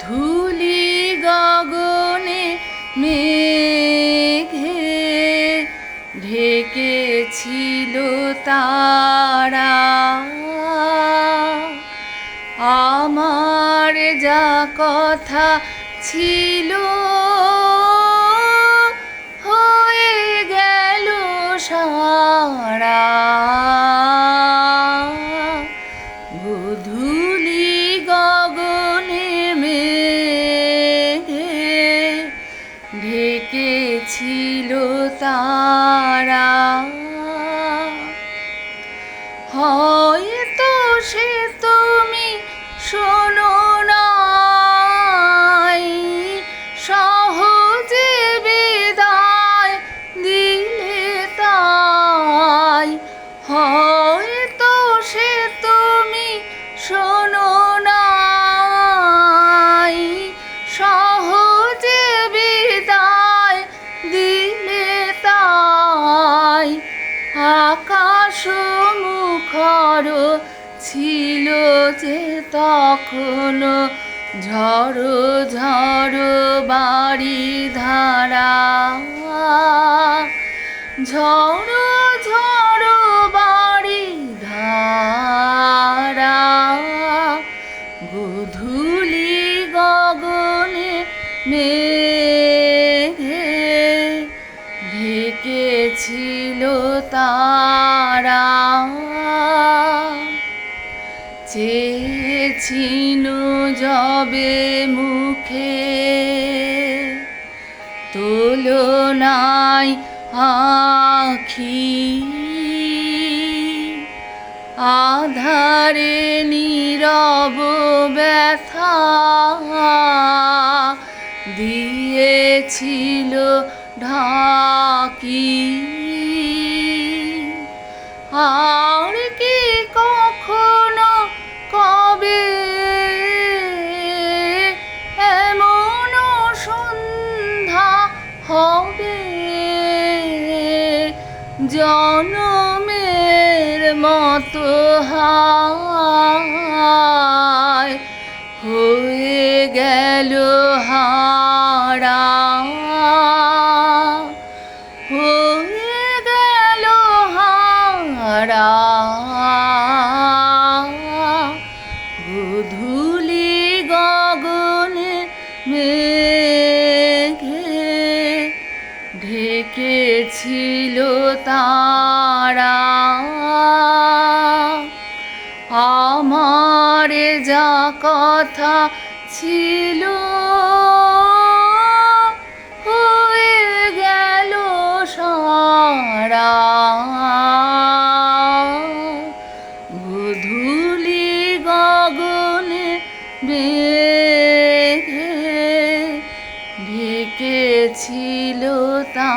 ধুলি গগনে মেঘে ঢেকেছিল তারা। আমার যা কথা ছিল হয়ে গেল সারা। ধুলি ঢেকেছিল তারা। হয়তো সে তুমি শোনো মুখর ছিল যে তখন ঝড়ো ঝড়ো বাড়ি ধারা। ঝড়ো ঝড়ো বাড়ি ধারা। গধূলি গগনে মেঘে ঢেকেছিল তারা চেয়েছিল যবে মুখে। তুলনায় আখি আধারে নীরব ব্যথা দিয়েছিল ঢাকি। আর কি কখনো কবে এমন সন্ধ্যা হবে? জনমের মতো হায় হয়ে গেল হারা গগনে মেঘে তারা। আমার যা কথা ছিল ছিল তা